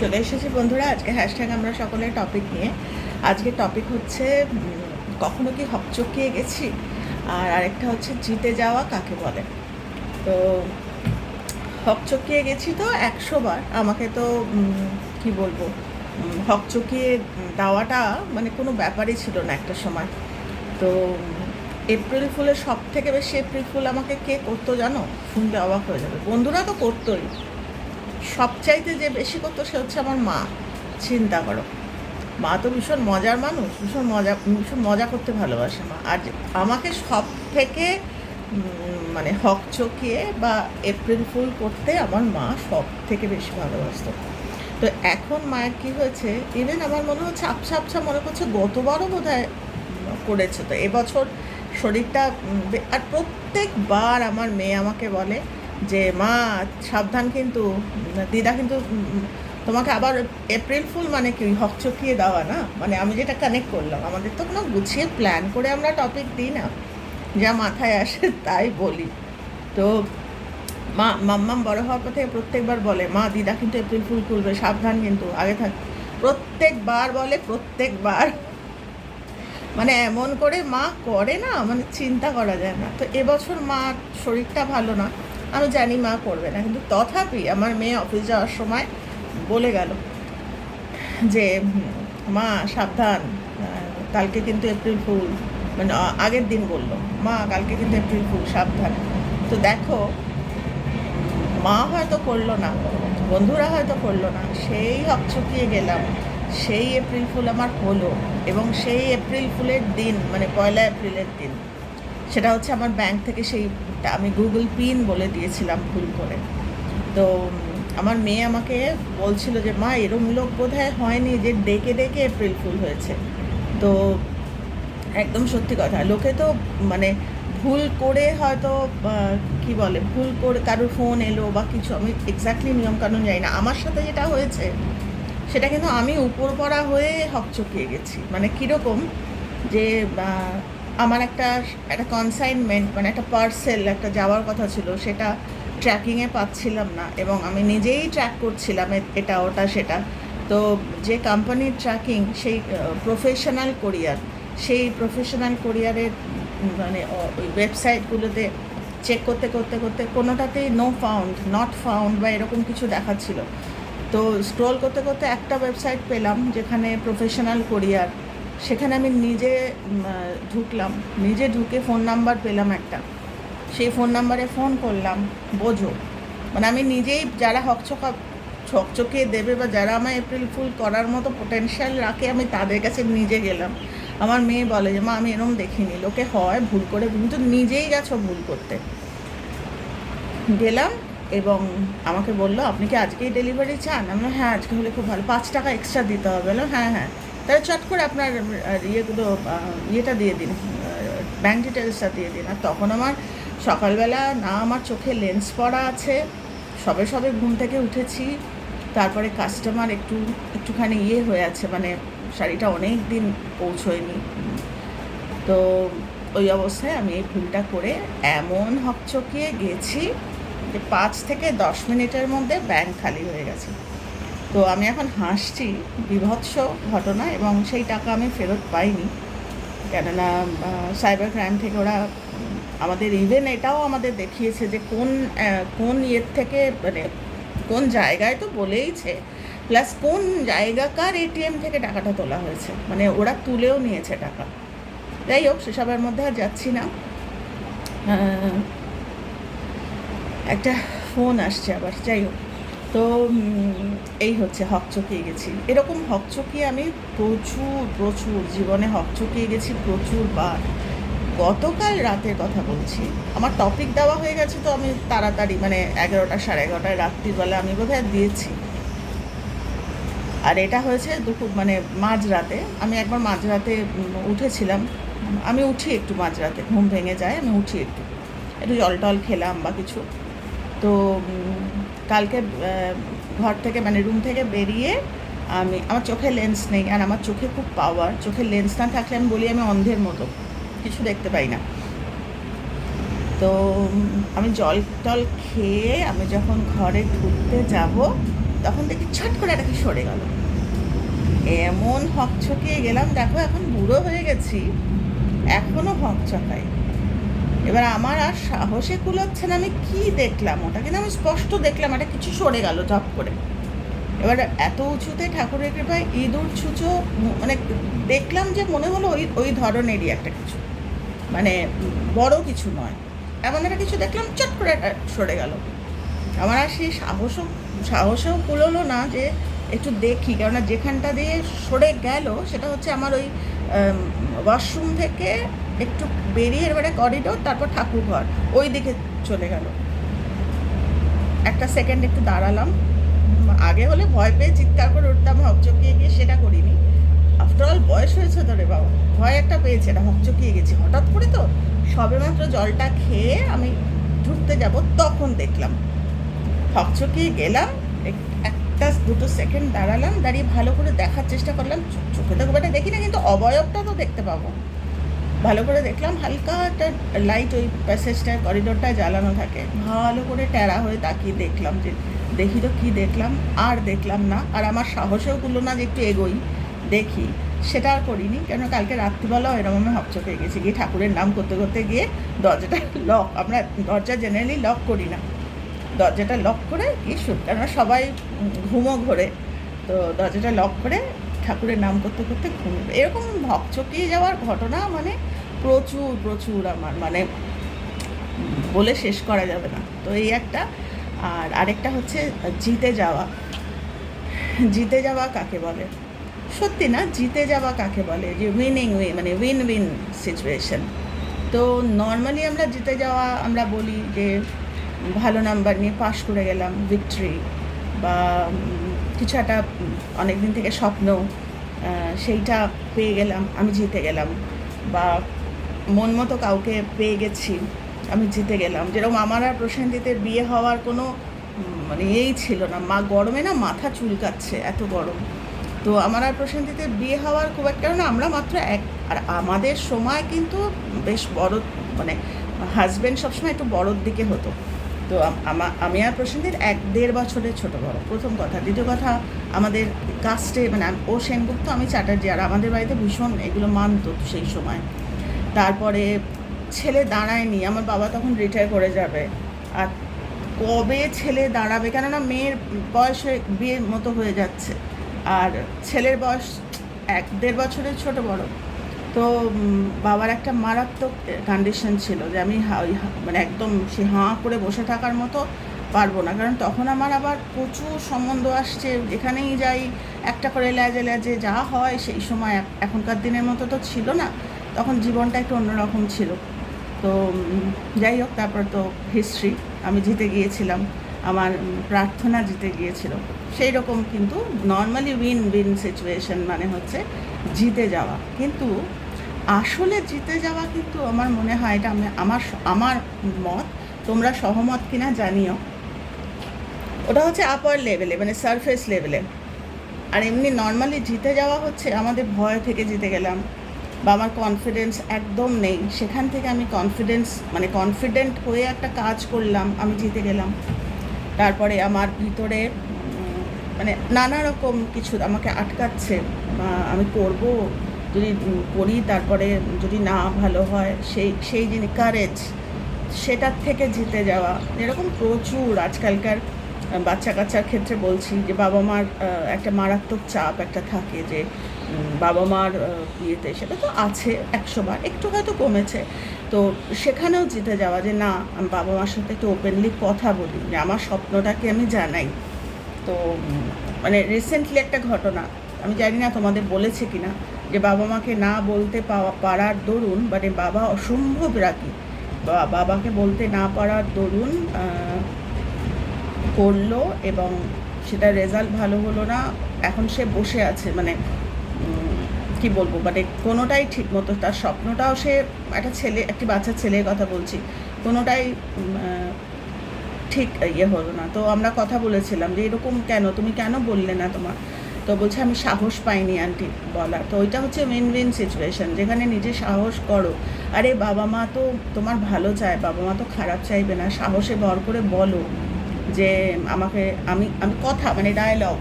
চলে এসেছি বন্ধুরা, আজকে হ্যাশট্যাগ আমরা সকলের টপিক নিয়ে। আজকে টপিক হচ্ছে কখনো কি হকচকিয়ে গেছি? আর আরেকটা হচ্ছে, জিতে যাওয়া কাকে বলে? তো, হকচকিয়ে গেছি তো একশো বার। আমাকে তো কি বলব হকচকিয়ে দেওয়াটা মানে কোনো ব্যাপারই ছিল না একটা সময়। তো, এপ্রিল ফুলের সব থেকে বেশি এপ্রিল ফুল আমাকে কে করতো জানো? শুনলে অবাক হয়ে যাবে। বন্ধুরা তো করতোই। সবচাইতে যে বেশি করতো সে হচ্ছে আমার মা। চিন্তা করো। মা তো ভীষণ মজার মানুষ, ভীষণ মজা ভীষণ মজা করতে ভালোবাসে মা। আর আমাকে সব থেকে মানে হক চকিয়ে বা এপ্রিল ফুল করতে আমার মা সব থেকে বেশি ভালোবাসতো। তো এখন মায়ের কি হয়েছে ইভেন আমার মনে হচ্ছে আবছা আবছা মনে করছে গতবারও বোধ হয় করেছে। তো এবছর শরীরটা আর প্রত্যেকবার আমার মেয়ে আমাকে বলে যে, মা, সাবধান কিন্তু, দিদা কিন্তু, তোমাকে আবার এপ্রিল ফুল মানে কি? হকচকিয়ে দেওয়া না? মানে আমি যেটা কানেক্ট করলাম, আমাদের তো কোনো গুছিয়ে প্ল্যান করে আমরা টপিক দিই না। যা মাথায় আসে তাই বলি। তো, মা, মাম্মাম বড় হওয়ার পর থেকে প্রত্যেকবার বলে, মা, দিদা কিন্তু এপ্রিল ফুল খুলবে সাবধান কিন্তু, আগে থাক। প্রত্যেকবার বলে, প্রত্যেকবার। মানে এমন করে মা করে না মানে চিন্তা করা যায় না। তো এবছর মা শরীরটা ভালো না। আমি জানি মা করবে না, কিন্তু তথাপি আমার মেয়ে অফিস যাওয়ার সময় বলে গেল যে মা, সাবধান কালকে কিন্তু এপ্রিল ফুল মানে আগের দিন বলল, মা, কালকে কিন্তু এপ্রিল ফুল, সাবধান। তো দেখো, মা হয়তো করল না, বন্ধুরা হয়তো করল না, সেই হকচকিয়ে গেলাম, সেই এপ্রিল ফুল আমার হলো, এবং সেই এপ্রিল ফুলের দিন মানে পয়লা এপ্রিলের দিন সেটা হচ্ছে আমার ব্যাংক থেকে সেই আমি গুগল পিন বলে দিয়েছিলাম ভুল করে। তো আমার মেয়ে আমাকে বলছিল যে, মা, এরম লোক বোধ হয়নি যে ডেকে ডেকে এপ্রিল ফুল হয়েছে। তো, একদম সত্যি কথা, লোকে তো মানে ভুল করে হয়তো কি বলে, ভুল করে কারোর ফোন এলো বা কিছু, আমি এক্স্যাক্টলি নিয়মকানুন জানি না। আমার সাথে যেটা হয়েছে, সেটা কিন্তু আমি উপর পড়া হয়ে হকচকিয়ে গেছি। মানে কীরকম যে আমার একটা একটা কনসাইনমেন্ট মানে একটা পার্সেল একটা যাওয়ার কথা ছিল, সেটা ট্র্যাকিংয়ে পাচ্ছিলাম না এবং আমি নিজেই ট্র্যাক করছিলাম এটা, ওটা, সেটা। তো যে কোম্পানির ট্র্যাকিং সেই প্রফেশনাল কোরিয়ার সেই প্রফেশনাল কোরিয়ারের মানে ওই ওয়েবসাইটগুলোতে চেক করতে করতে করতে কোনোটাতেই নো ফাউন্ড নট ফাউন্ড বা এরকম কিছু দেখাচ্ছিল তো স্ক্রল করতে করতে একটা ওয়েবসাইট পেলাম, যেখানে প্রফেশনাল কোরিয়ার সেখানে আমি নিজে ঢুকলাম। নিজে ঢুকে ফোন নাম্বার পেলাম একটা। সেই ফোন নাম্বারে ফোন করলাম, বোঝো। মানে আমি নিজেই যারা হকচকা ছকচকিয়ে দেবে বা যারা আমার এপ্রিল ফুল করার মতো পোটেনশিয়াল রাখে, আমি তাদের কাছে নিজে গেলাম। আমার মেয়ে বলে যে, মা, আমি এরকম দেখিনি। লোকে হয়, ভুল করে কিন্তু নিজেই গেছো ভুল করতে। গেলাম এবং আমাকে বলল, আপনি কি আজকেই ডেলিভারি চান? আমি হ্যাঁ আজকে হলে খুব ভালো। পাঁচ টাকা এক্সট্রা দিতে হবে। বললাম হ্যাঁ হ্যাঁ। তাহলে চট করে আপনার ইয়েগুলো ইয়েটা দিয়ে দিন ব্যাঙ্ক ডিটেলসটা দিয়ে দিন। আর তখন আমার সকালবেলা না আমার চোখে লেন্স পড়া আছে। সবে সবে ঘুম থেকে উঠেছি। তারপরে কাস্টমার একটু, একটুখানি ইয়ে হয়ে আছে মানে শাড়িটা অনেক দিন পৌঁছয়নি। তো ওই অবস্থায় আমি এই ভুলটা করে এমন হকচকিয়ে গেছি যে পাঁচ থেকে দশ মিনিটের মধ্যে ব্যাংক খালি হয়ে গেছে। তো আমি এখন হাসছি, বিভৎস ঘটনা এবং সেই টাকা আমি ফেরত পাইনি। কেননা সাইবার ক্রাইম থেকে ওরা, আমাদের ইভেন এটাও আমাদের দেখিয়েছে যে কোন কোন ইয়ের থেকে মানে কোন জায়গায় তো বলেইছে প্লাস কোন জায়গাকার এটিএম থেকে টাকাটা তোলা হয়েছে। মানে ওরা তুলেও নিয়েছে টাকা। যাই হোক, সেসবের মধ্যে আর যাচ্ছি না। একটা ফোন আসছে আবার, যাই হোক। তো এই হচ্ছে হকচকিয়ে গেছি। এরকম হকচকিয়ে আমি প্রচুর প্রচুর জীবনে হকচকিয়ে গেছি প্রচুর বার গতকাল রাতের কথা বলছি। আমার টপিক দেওয়া হয়ে গেছে তো আমি তাড়াতাড়ি মানে এগারোটা সাড়ে এগারোটায় রাত্রিবেলা আমি বোধহয় দিয়েছি। আর এটা হয়েছে দুপুর মানে মাঝরাতে। আমি একবার মাঝরাতে উঠেছিলাম। আমি উঠি একটু মাঝরাতে, ঘুম ভেঙে যায়, আমি উঠি একটু। একটু জল টল খেলাম বা কিছু। তো কালকে ঘর থেকে মানে রুম থেকে বেরিয়ে আমি, আমার চোখে লেন্স নেই আর আমার চোখে খুব পাওয়ার চোখে লেন্স না থাকলে আমি বলি আমি অন্ধের মতো। কিছু দেখতে পাই না। তো, আমি জল টল খেয়ে আমি যখন ঘরে ঢুকতে যাব, তখন দেখি ছট করে একটা কি সরে গেল। এমন হকচকিয়ে গেলাম, দেখো এখন বুড়ো হয়ে গেছি। এখনও হকচকাই এবার আমার আর সাহসে কুলোচ্ছে না, আমি কি দেখলাম? ওটা কিন্তু আমি স্পষ্ট দেখলাম, একটা কিছু সরে গেল ঝপ করে। এবার এত উঁচুতে ঠাকুরের কৃপায় ইঁদুর, ছুঁচো মানে দেখলাম যে মনে হলো ওই ওই ধরনেরই একটা কিছু। মানে বড় কিছু নয়। এমন একটা কিছু দেখলাম, চট করে সরে গেল। আমার আর সেই সাহসও, সাহসেও কুলোলো না যে একটু দেখি, কেননা যেখানটা দিয়ে সরে গেল, সেটা হচ্ছে আমার ওই ওয়াশরুম থেকে একটু বেরিয়ে এবারে করিডোর তারপর ঠাকুর ঘর ওই দিকে চলে গেল। একটা সেকেন্ড একটু দাঁড়ালাম। আগে হলে ভয় পেয়ে চিৎকার করে উঠতাম, হকচকিয়ে গিয়ে সেটা করিনি। আফটারঅল বয়স হয়েছে তো রে বাবা। ভয় একটা পেয়েছে এটা হকচকিয়ে গেছি। হঠাৎ করে তো সবেমাত্র জলটা খেয়ে আমি ঢুকতে যাব, তখন দেখলাম। হকচকিয়ে গেলাম, এক- একটা দুটো সেকেন্ড দাঁড়ালাম, দাঁড়িয়ে ভালো করে দেখার চেষ্টা করলাম। চোখে তো খুব একটা দেখি না কিন্তু অবয়বটা তো দেখতে পাবো। ভালো করে দেখলাম, হালকা একটা লাইট ওই প্যাসেজটায় করিডোরটায় জ্বালানো থাকে। ভালো করে টেরা হয়ে তাকিয়ে দেখলাম যে, দেখি তো কী দেখলাম, আর দেখলাম না। আর আমার সাহসেও গুলো না যে একটু এগোই, দেখি। সেটা আর করিনি কেন কালকে রাত্রিবেলাও এরকম আমি হকচকে গেছি। গিয়ে ঠাকুরের নাম করতে করতে গিয়ে দরজাটা লক আমরা দরজা জেনারেলি লক করি না। দরজাটা লক করে কি শুট কেন সবাই ঘুমো ঘোরে। তো দরজাটা লক করে ঠাকুরের নাম করতে করতে ঘুমবে এরকম হকচকিয়ে যাওয়ার ঘটনা? মানে প্রচুর প্রচুর আমার মানে বলে শেষ করা যাবে না। তো এই একটা। আর আরেকটা হচ্ছে জিতে যাওয়া। জিতে যাওয়া কাকে বলে? সত্যি না, জিতে যাওয়া কাকে বলে? যে উইনিং উইন মানে উইন উইন সিচুয়েশন তো নর্মালি আমরা জিতে যাওয়া আমরা বলি যে ভালো নাম্বার নিয়ে পাশ করে গেলাম ভিক্টরি বা কিছু একটা অনেক দিন থেকে স্বপ্ন সেইটা পেয়ে গেলাম, আমি জিতে গেলাম বা মন মতো কাউকে পেয়ে গেছি, আমি জিতে গেলাম। যেরকম আমার আর প্রশান্তিতে বিয়ে হওয়ার কোনো মানে এই ছিল না। মা গরমে না মাথা চুলকাচ্ছে এত গরম। তো আমার আর প্রশান্তিতে বিয়ে হওয়ার খুব একটা, না আমরা মাত্র এক। আর আমাদের সময় কিন্তু বেশ বড় মানে হাজব্যান্ড সবসময় একটু বড়োর দিকে হতো। তো আমা- আর প্রশান্তির এক দেড় বছরের ছোট বড়। প্রথম কথা। দ্বিতীয় কথা, আমাদের কাস্টে মানে ও সেনগুপ্ত, আমি চ্যাটার্জি, আর আমাদের বাড়িতে ভীষণ এগুলো মানতো সেই সময়। তারপরে ছেলে দাঁড়ায়নি, আমার বাবা তখন রিটায়ার করে যাবে। আর কবে ছেলে দাঁড়াবে, কেননা মেয়ের বয়স বিয়ের মতো হয়ে যাচ্ছে। আর ছেলের বয়স এক দেড় বছরের ছোট বড়। তো বাবার একটা মারাত্মক কন্ডিশন ছিল যে আমি মানে একদম সে হাঁ করে বসে থাকার মতো পারব না। কারণ তখন আমার আবার প্রচুর সম্বন্ধ আসছে যেখানেই যাই, একটা করে লেজে লেজে যা হয় সেই সময় এখনকার দিনের মতো তো ছিল না, তখন জীবনটা একটু অন্যরকম ছিল। তো যাই হোক, তারপর তো হিস্ট্রি আমি জিতে গিয়েছিলাম, আমার প্রার্থনা জিতে গিয়েছিল। সেই রকম কিন্তু নর্মালি উইন উইন সিচুয়েশন মানে হচ্ছে জিতে যাওয়া। কিন্তু আসলে জিতে যাওয়া কিন্তু আমার মনে হয় এটা আমার আমার মত। তোমরা সহমত কিনা জানিও। ওটা হচ্ছে আপার লেভেলে মানে সারফেস লেভেলে আর এমনি নর্মালি জিতে যাওয়া হচ্ছে, আমাদের ভয় থেকে জিতে গেলাম। বা আমার কনফিডেন্স একদম নেই। সেখান থেকে আমি কনফিডেন্স মানে কনফিডেন্ট হয়ে একটা কাজ করলাম, আমি জিতে গেলাম। তারপরে আমার ভিতরে মানে নানা রকম কিছু আমাকে আটকাচ্ছে, বা আমি করব যদি করি তারপরে যদি না ভালো হয়, সেই সেই জিনিস কারেজ সেটার থেকে জিতে যাওয়া। এরকম প্রচুর আজকালকার বাচ্চা কাচ্চার ক্ষেত্রে বলছি যে বাবা মার একটা মারাত্মক চাপ একটা থাকে যে বাবা মার ইয়েতে সেটা তো আছে একশো বার একটু হয়তো কমেছে। তো সেখানেও জিতে যাওয়া যে না, আমি বাবা মার সাথে একটু ওপেনলি কথা বলি, যে আমার স্বপ্নটাকে আমি জানাই। তো মানে রিসেন্টলি একটা ঘটনা, আমি জানি না তোমাদের বলেছে কিনা যে বাবা মাকে না বলতে পারার দরুন মানে বাবা অসম্ভব বা বাবাকে বলতে না পারার দরুন করল এবং সেটা রেজাল্ট ভালো হলো না। এখন সে বসে আছে মানে কি বলব মানে কোনোটাই ঠিক মতো তার স্বপ্নটাও সে একটা ছেলে একটি বাচ্চা ছেলের কথা বলছি, কোনোটাই ঠিক ইয়ে হলো না। তো আমরা কথা বলেছিলাম যে এরকম কেন? তুমি কেন বললে না তোমার? তো বলছে, আমি সাহস পাইনি আন্টি বলার। তো ওইটা হচ্ছে উইন উইন সিচুয়েশন যেখানে নিজে সাহস করো। আরে বাবা মা তো তোমার ভালো চায়, বাবা মা তো খারাপ চাইবে না। সাহসে ভর করে বলো যে আমাকে, আমি আমি কথা মানে ডায়লগ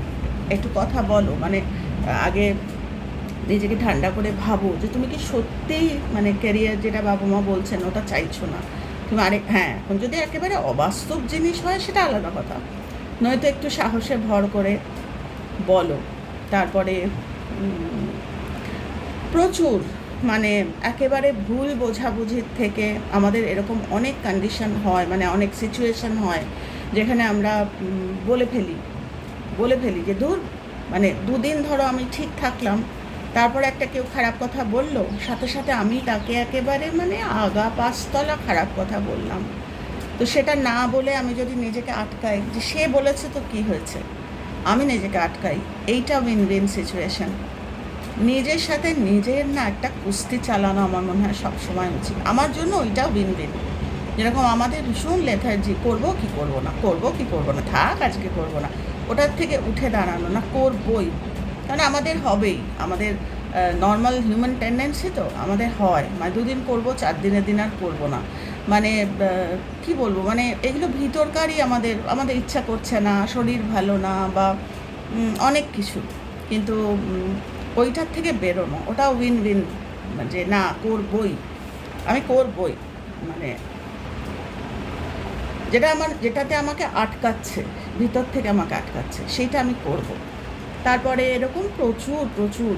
একটু কথা বলো। মানে আগে নিজেকে ঠান্ডা করে ভাবো যে তুমি কি সত্যিই মানে ক্যারিয়ার যেটা বাবা মা বলছেন ওটা চাইছো না? তুমি আরেক হ্যাঁ এখন যদি একেবারে অবাস্তব জিনিস হয় সেটা আলাদা কথা। নয়তো একটু সাহসে ভর করে বলো। তারপরে প্রচুর মানে একেবারে ভুল বোঝাবুঝির থেকে আমাদের এরকম অনেক কন্ডিশন হয় মানে অনেক সিচুয়েশন হয়, যেখানে আমরা বলে ফেলি বলে ফেলি যে দূর মানে দুদিন ধরো আমি ঠিক থাকলাম, তারপর একটা কেউ খারাপ কথা বলল, সাথে সাথে আমি তাকে একেবারে মানে আগা পাঁচতলা খারাপ কথা বললাম। তো সেটা না বলে আমি যদি নিজেকে আটকাই, যে সে বলেছে তো কি হয়েছে? আমি নিজেকে আটকাই। এইটা উইন উইন সিচুয়েশন নিজের সাথে নিজের না একটা কুস্তি চালানো আমার মনে হয় সবসময় উচিত। আমার জন্য ওইটা উইন উইন যেরকম আমাদের ভীষণ লেথার্জি করব কি করব না? করব কি করব না? থাক, আজকে করব না। ওটার থেকে উঠে দাঁড়ানো না, করবই। কারণ আমাদের হবেই। আমাদের নর্মাল হিউম্যান টেন্ডেন্সি তো আমাদের হয়। মানে দুদিন করব চার দিনের দিন আর করব না। মানে কি বলব মানে এগুলো ভিতরকারই আমাদের আমাদের ইচ্ছা করছে না, শরীর ভালো না বা অনেক কিছু। কিন্তু ওইটার থেকে বেরোনো, ওটা উইন উইন যে না, করবই। আমি করবই মানে। যেটা আমার, যেটাতে আমাকে আটকাচ্ছে, ভিতর থেকে আমাকে আটকাচ্ছে, সেইটা আমি করব। তারপরে এরকম প্রচুর প্রচুর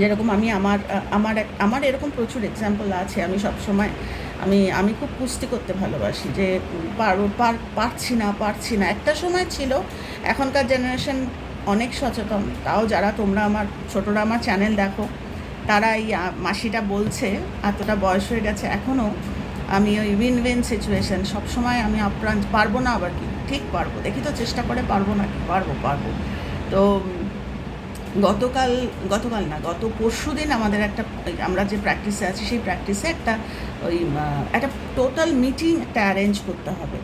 যেরকম আমি আমার আমার আমার এরকম প্রচুর এক্সাম্পল আছে। আমি সব সময় আমি আমি খুব কুস্তি করতে ভালোবাসি যে পার পারছি না পারছি না। একটা সময় ছিল, এখনকার জেনারেশন অনেক সচেতন। তাও যারা তোমরা আমার, ছোটরা আমার চ্যানেল দেখো, তারা এই মাসিটা বলছে, এতটা বয়স হয়ে গেছে এখনও আমি ওই উইন উইন সিচুয়েশন সবসময় আমি আপ্রাণ পারব না আবার কি? ঠিক পারব। দেখি তো চেষ্টা করে পারব না কি পারব পারব। তো গতকাল গতকাল না গত পরশু দিন আমাদের একটা আমরা যে প্র্যাকটিসে আছি সেই প্র্যাকটিসে একটা ওই একটা টোটাল মিটিং একটা অ্যারেঞ্জ করতে হবে।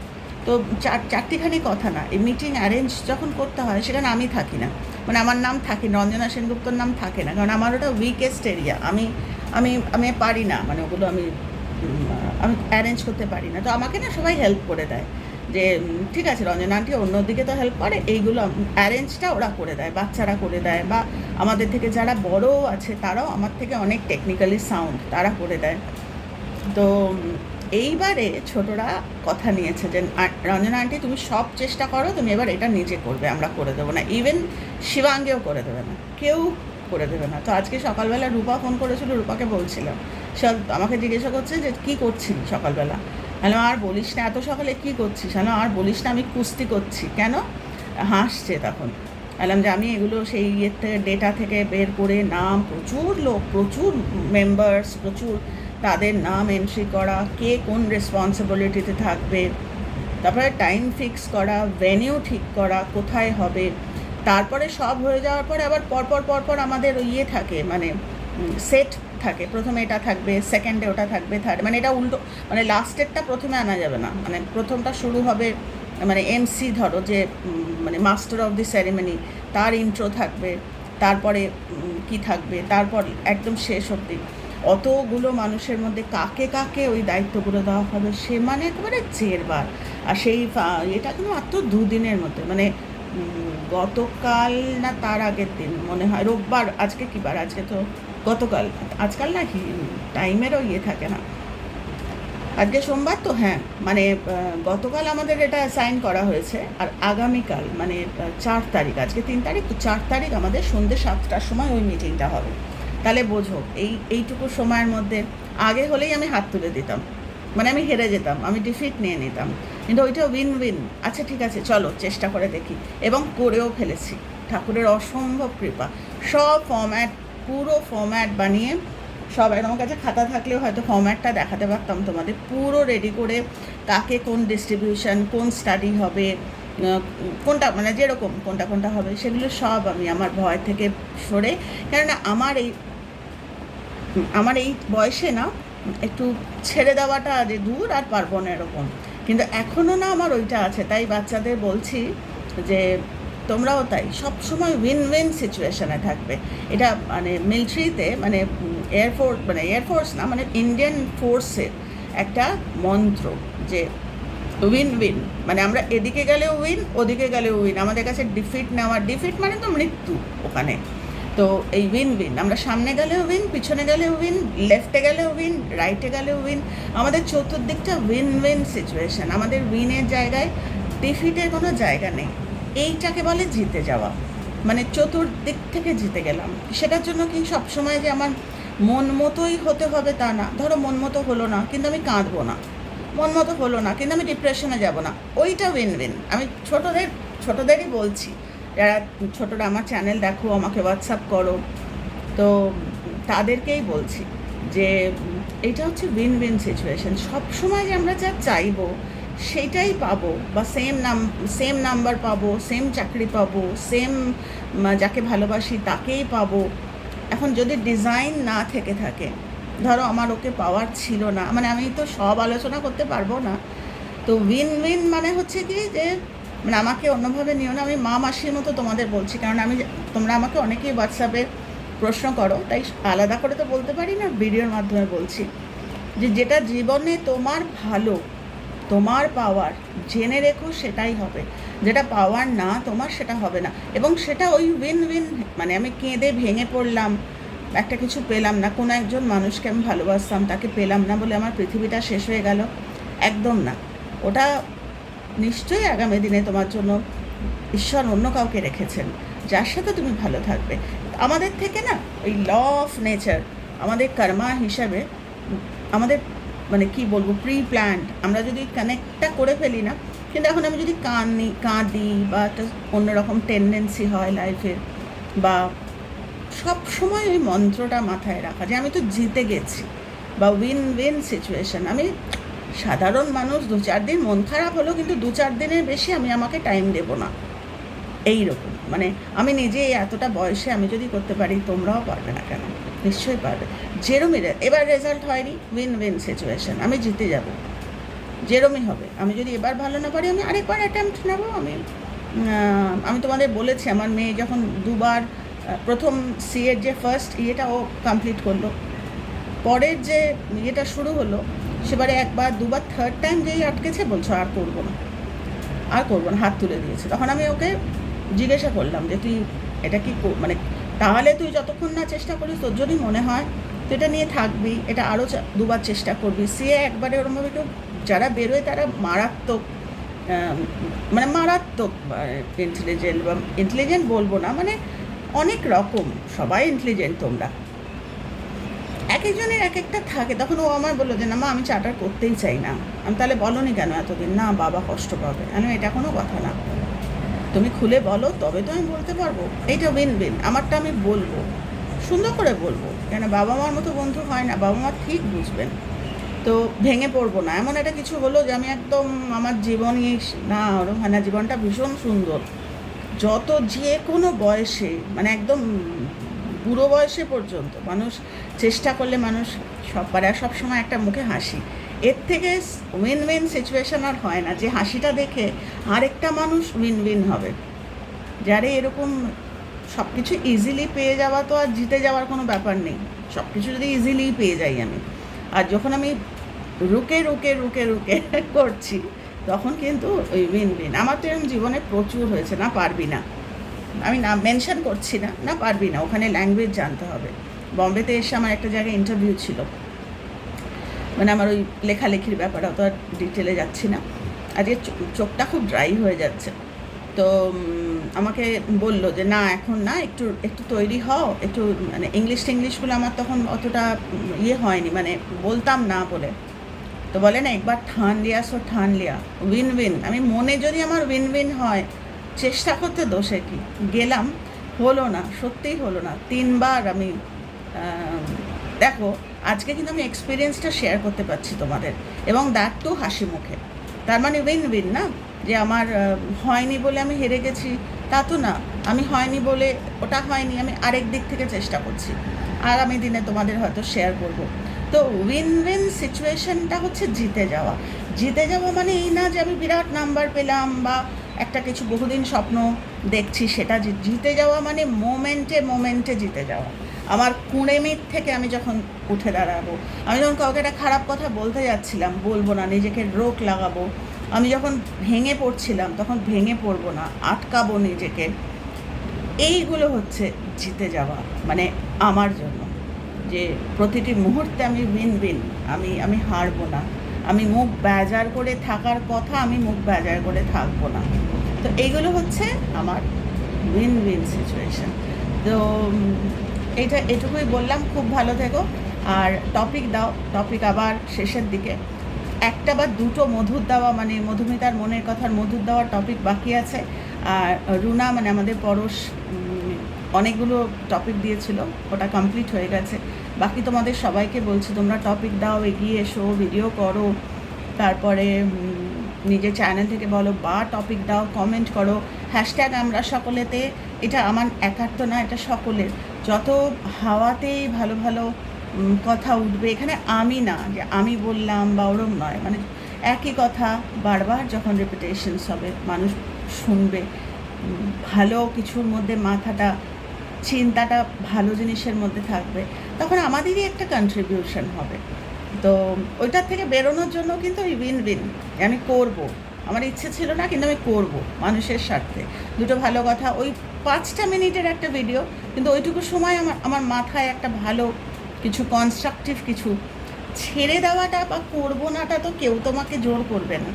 তো চার চারটিখানি কথা না এই মিটিং অ্যারেঞ্জ যখন করতে হয় সেখানে আমি থাকি না। মানে আমার নাম থাকে না, রঞ্জনা সেনগুপ্তর নাম থাকে না কারণ আমার ওটা উইকেস্ট এরিয়া আমি আমি আমি পারি না মানে ওগুলো আমি আমি অ্যারেঞ্জ করতে পারি না। তো আমাকে না সবাই হেল্প করে দেয়। যে ঠিক আছে, রঞ্জনা আন্টি অন্যদিকে তো হেল্প করে, এইগুলো অ্যারেঞ্জটা ওরা করে দেয়, বাচ্চারা করে দেয় বা আমাদের থেকে যারা বড় আছে তারাও আমার থেকে অনেক টেকনিক্যালি সাউন্ড তারা করে দেয়। তো এইবারে ছোটরা কথা নিয়েছে যে রঞ্জনা আন্টি তুমি সব চেষ্টা করো, তুমি এবার এটা নিজে করবে, আমরা করে দেবো না। ইভেন শিবাঙ্গেও করে দেবে না, কেউ করে দেবে না। তো আজকে সকালবেলা রূপা ফোন করেছিল, রূপাকে বলছিলাম, সব আমাকে জিজ্ঞাসা করছে যে, কী করছিস সকালবেলা? হ্যালো, আর বলিস না, এত সকালে কী করছিস? হ্যালো, আর বলিস না, আমি কুস্তি করছি। কেন? হাসছে তখন। বললাম যে, আমি এগুলো সেই ইয়ের থেকে ডেটা থেকে বের করে নাম, প্রচুর লোক, প্রচুর মেম্বার্স প্রচুর তাদের নাম এন্ট্রি করা, কে কোন রেসপন্সিবিলিটিতে থাকবে, তারপরে টাইম ফিক্স করা ভেনিউ ঠিক করা, কোথায় হবে, তারপরে সব হয়ে যাওয়ার পরে আবার পরপর পরপর আমাদের ইয়ে থাকে মানে সেট থাকে, প্রথমে এটা থাকবে সেকেন্ডে ওটা থাকবে থার্ড মানে এটা উল্টো মানে লাস্টেরটা প্রথমে আনা যাবে না। মানে প্রথমটা শুরু হবে মানে এমসি ধরো যে মানে মাস্টার অফ দি সেরেমনি তার ইন্ট্রো থাকবে, তারপরে কি থাকবে, তারপর একদম শেষ অবধি। অতগুলো মানুষের মধ্যে কাকে কাকে ওই দায়িত্বগুলো দেওয়া হবে, সে মানে একেবারে জেরবার আর সেই এটা কিন্তু মাত্র দুদিনের মধ্যে মানে গতকাল না তার আগের দিন, মনে হয়, রোববার, আজকে কি বার? আজকে তো গতকাল, আজকাল না টাইমেরও ইয়ে থাকে না। আজকে সোমবার তো হ্যাঁ মানে গতকাল আমাদের এটা সাইন করা হয়েছে, আর আগামীকাল মানে চার তারিখ, আজকে তিন তারিখ, তো চার তারিখ আমাদের সন্ধ্যে সাতটার সময় ওই মিটিংটা হবে। তাহলে বোঝো, এই, এইটুকু সময়ের মধ্যে, আগে হলেই আমি হাত তুলে দিতাম মানে আমি হেরে যেতাম, আমি ডিফিট নিয়ে নিতাম, কিন্তু ওইটা উইন উইন আচ্ছা ঠিক আছে, চলো, চেষ্টা করে দেখি, এবং করেও ফেলেছি। ঠাকুরের অসম্ভব কৃপা, সব ফর্ম্যাট পুরো ফর্ম্যাট বানিয়ে সব একদম আমার কাছে খাতা থাকলেও হয়তো ফর্ম্যাটটা দেখাতে পারতাম তোমাদের। পুরো রেডি করে কাকে কোন ডিস্ট্রিবিউশন কোন স্টাডি হবে কোনটা মানে যেরকম কোনটা কোনটা হবে, সেগুলো সব আমি আমার ভয় থেকে সরে, কেননা আমার এই আমার এই বয়সে না, একটু ছেড়ে দেওয়াটা যে দূর আর পারব না এরকম। কিন্তু এখনও না আমার ওইটা আছে, তাই বাচ্চাদের বলছি যে তোমরাও তাই। সবসময় উইন উইন সিচুয়েশনে থাকবে। এটা মানে মিলিটারিতে মানে এয়ারফোর্স মানে এয়ারফোর্স না মানে ইন্ডিয়ান ফোর্সের একটা মন্ত্র যে উইন উইন মানে আমরা এদিকে গেলেও উইন ওদিকে গেলেও উইন আমাদের কাছে ডিফিট নেওয়া ডিফিট মানে তো মৃত্যু ওখানে। তো এই উইন উইন আমরা সামনে গেলেও উইন পিছনে গেলেও উইন লেফটে গেলেও উইন রাইটে গেলেও উইন আমাদের চতুর্দিকটা উইন উইন সিচুয়েশন আমাদের উইনের জায়গায় ডিফিটের কোনো জায়গা নেই। এইটাকে বলে জিতে যাওয়া। মানে চতুর্দিক থেকে জিতে গেলাম। সেটার জন্য কি সবসময় যে আমার মন মতোই হতে হবে তা না। ধরো মন মতো হলো না, কিন্তু আমি কাঁদবো না। মন মতো হলো না, কিন্তু আমি ডিপ্রেশনে যাব না। ওইটা উইন উইন আমি ছোটদের, ছোটদেরই বলছি, যারা ছোটরা আমার চ্যানেল দেখো, আমাকে হোয়াটসঅ্যাপ করো, তো তাদেরকেই বলছি যে, এটা হচ্ছে উইন উইন সিচুয়েশন সবসময় যে আমরা যা চাইব সেইটাই পাবো বা সেম নাম সেম নাম্বার পাবো সেম চাকরি পাবো সেম যাকে ভালোবাসি তাকেই পাবো। এখন যদি ডিজাইন না থেকে থাকে, ধরো আমার ওকে পাওয়ার ছিল না মানে আমি তো সব আলোচনা করতে পারব না, তো উইন উইন মানে হচ্ছে কি যে মানে আমাকে অন্যভাবে নিও না, আমি মা মাসির মতো তোমাদের বলছি, কারণ আমি তোমরা আমাকে অনেকেই হোয়াটসঅ্যাপে প্রশ্ন করো, তাই আলাদা করে তো বলতে পারি না ভিডিওর মাধ্যমে বলছি। যে যেটা জীবনে তোমার ভালো তোমার পাওয়ার, জেনে রেখো সেটাই হবে। যেটা পাওয়ার না, তোমার সেটা হবে না। এবং সেটা ওই উইন উইন মানে আমি কেঁদে ভেঙে পড়লাম, একটা কিছু পেলাম না। কোনো একজন মানুষকে আমি ভালোবাসতাম, তাকে পেলাম না বলে আমার পৃথিবীটা শেষ হয়ে গেল? একদম না। ওটা নিশ্চয়ই আগামী দিনে তোমার জন্য ঈশ্বর অন্য কাউকে রেখেছেন, যার সাথে তুমি ভালো থাকবে। আমাদের থেকে না ওই ল অফ নেচার আমাদের কর্মা হিসাবে, আমাদের মানে কি বলব প্রি প্ল্যান্ড আমরা যদি কানেক্টটা করে ফেলি না, কিন্তু এখন আমি যদি কাঁদি কাঁদি বা একটা অন্যরকম টেন্ডেন্সি হয় লাইফের বা সব সময় ওই মন্ত্রটা মাথায় রাখা, যে আমি তো জিতে গেছি, বা উইন উইন সিচুয়েশন আমি সাধারণ মানুষ দু চার দিন মন খারাপ হলো কিন্তু দু চার দিনের বেশি আমি আমাকে টাইম দেব না। এই রকম মানে আমি নিজে এতটা বয়সে আমি যদি করতে পারি, তোমরাও পারবে না কেন? নিশ্চয়ই পারবে। যেরমই এবার রেজাল্ট হয়নি উইন উইন সিচুয়েশান আমি জিতে যাব। যেরমই হবে। আমি যদি এবার ভালো না পারি, আমি আরেকবার অ্যাটেম্প্ট নেব। আমি আমি তোমাদের বলেছি, আমার মেয়ে যখন দুবার প্রথম সিএর যে ফার্স্ট ইয়েটা ও কমপ্লিট করল, পরের যে ইয়েটা শুরু হলো, সেবারে একবার, দুবার থার্ড টাইম যেই আটকেছে, বলছো আর করব না। আর করব না, হাত তুলে দিয়েছে। তখন আমি ওকে জিজ্ঞাসা করলাম যে তুই এটা কি মানে তাহলে তুই যতক্ষণ না চেষ্টা করিস, তোর যদি মনে হয় তুই এটা নিয়ে থাকবি, এটা আরও দুবার চেষ্টা করবি। সিএ একবারে ওরমভাবে কেউ যারা বেরোয় তারা মারাত্মক মানে মারাত্মক ইন্টেলিজেন্ট বা ইন্টেলিজেন্ট বলব না মানে অনেক রকম, সবাই ইন্টেলিজেন্ট তোমরা। এক একজনের এক একটা থাকে। তখন ও আমার বলল যে, না মা, আমি চাটার করতেই চাই না। আমি তাহলে বলো নি কেন এতদিন? না, বাবা কষ্ট পাবে। আমি এটা কোনো কথা না। তুমি খুলে বলো, তবে তো আমি বলতে পারব। এইটা উইন উইন আমারটা আমি বলব। সুন্দর করে বলব, কেন বাবা মার মতো বন্ধু হয় না বাবা মা ঠিক বুঝবেন। তো ভেঙে পড়ব না, এমন একটা কিছু হলো যে আমি একদম আমার জীবনই না ওরকম হয় না, জীবনটা ভীষণ সুন্দর। যত যে কোনো বয়সে মানে একদম বুড়ো বয়সে পর্যন্ত মানুষ চেষ্টা করলে মানুষ সব পারে আর সবসময় একটা মুখে হাসি। এর থেকে উইন উইন সিচুয়েশন আর হয় না। যে হাসিটা দেখে আরেকটা মানুষ উইন উইন হবে। যারে এরকম সব কিছু ইজিলি পেয়ে যাওয়া তো আর জিতে যাওয়ার কোনো ব্যাপার নেই। সব কিছু যদি ইজিলি পেয়ে যাই আমি। আর যখন আমি রুকে রুকে রুকে রুকে করছি, তখন কিন্তু ওই উইন উইন আমার তো এরকম জীবনে প্রচুর হয়েছে, না পারবি না। আমি না মেনশন করছি না না পারবি না। ওখানে ল্যাঙ্গুয়েজ জানতে হবে। বম্বেতে এসে আমার একটা জায়গায় ইন্টারভিউ ছিল। মানে আমার ওই লেখালেখির ব্যাপারে অত ডিটেলে যাচ্ছি না। আজকে চোখটা খুব ড্রাই হয়ে যাচ্ছে। তো আমাকে বলল যে, না, এখন না, একটু একটু তৈরি হও, একটু মানে ইংলিশ টিংলিশগুলো আমার তখন অতটা ইয়ে হয়নি মানে বলতাম না বলে। তো বলে, না, একবার ঠান লিয়া, সো ঠান লিয়া উইন উইন আমি মনে যদি আমার উইন উইন হয়, চেষ্টা করতে দোষে কি? গেলাম, হলো না, সত্যিই হলো না। তিনবার আমি দেখো আজকে কিন্তু আমি এক্সপিরিয়েন্সটা শেয়ার করতে পারছি তোমাদের। এবং দ্যাট তো হাসি মুখে। তার মানে উইন উইন না? যে আমার হয়নি বলে আমি হেরে গেছি, তা তো না। আমি হয়নি বলে ওটা হয়নি, আমি আরেক দিক থেকে চেষ্টা করছি। আগামী দিনে তোমাদের হয়তো শেয়ার করব। তো উইন উইন সিচুয়েশনটা হচ্ছে জিতে যাওয়া। জিতে যাওয়া মানে এই না যে আমি বিরাট নাম্বার পেলাম বা একটা কিছু বহুদিন স্বপ্ন দেখছি, সেটা জিতে যাওয়া মানে মোমেন্টে মোমেন্টে জিতে যাওয়া। আমার কুঁড়েমির থেকে আমি যখন উঠে দাঁড়াবো, আমি যখন কাউকে একটা খারাপ কথা বলতে যাচ্ছিলাম, বলব না, নিজেকে রোক লাগাবো, আমি যখন ভেঙে পড়ছিলাম, তখন ভেঙে পড়ব না, আটকাবো নিজেকে। এইগুলো হচ্ছে জিতে যাওয়া মানে আমার জন্য। যে প্রতিটি মুহূর্তে আমি উইন উইন আমি আমি হারবো না। আমি মুখ বেজার করে থাকার কথা আমি মুখ বেজার করে থাকব না। তো এইগুলো হচ্ছে আমার উইন উইন সিচুয়েশন তো এইটা এটুকুই বললাম, খুব ভালো থেকো। আর টপিক দাও টপিক আবার শেষের দিকে। একটা বা দুটো মধুর দেওয়া মানে মধুমিতার মনের কথার মধুর দেওয়ার টপিক বাকি আছে। আর রুনা মানে আমাদের পরশ অনেকগুলো টপিক দিয়েছিল, ওটা কমপ্লিট হয়ে গেছে। বাকি তোমাদের সবাইকে বলছি, তোমরা টপিক দাও, এগিয়ে এসো ভিডিও করো। তারপরে নিজের চ্যানেল থেকে বলো, বা টপিক দাও কমেন্ট করো। হ্যাশট্যাগ আমরা সকলেতে এটা আমার একার তো না, এটা সকলের। যত হাওয়াতেই ভালো ভালো কথা উঠবে, এখানে আমি না, যে আমি বললাম বা ওরম নয়। মানে একই কথা বারবার যখন রেপিটেশনস হবে, মানুষ শুনবে ভালো কিছুর মধ্যে মাথাটা, চিন্তাটা ভালো জিনিসের মধ্যে থাকবে, তখন আমাদেরই একটা কন্ট্রিবিউশন হবে। তো ওইটার থেকে বেরোনোর জন্য কিন্তু ওই উইন উইন আমি করব। আমার ইচ্ছে ছিল না, কিন্তু আমি করব মানুষের স্বার্থে। দুটো ভালো কথা, ওই পাঁচটা মিনিটের একটা ভিডিও কিন্তু ওইটুকু সময় আমার আমার মাথায় একটা ভালো, কিছু কনস্ট্রাকটিভ কিছু ছেড়ে দেওয়াটা বা করব নাটা তো কেউ তোমাকে জোর করবে না।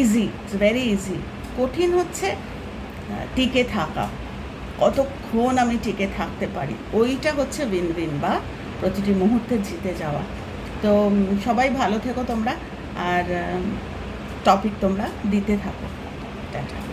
ইজি ইটস ভেরি ইজি কঠিন হচ্ছে টিকে থাকা। কতক্ষণ আমি টিকে থাকতে পারি? ওইটা হচ্ছে উইন উইন বা প্রতিটি মুহূর্তে জিতে যাওয়া। তো সবাই ভালো থেকো তোমরা। আর টপিক তোমরা দিতে থাকো। টাটা।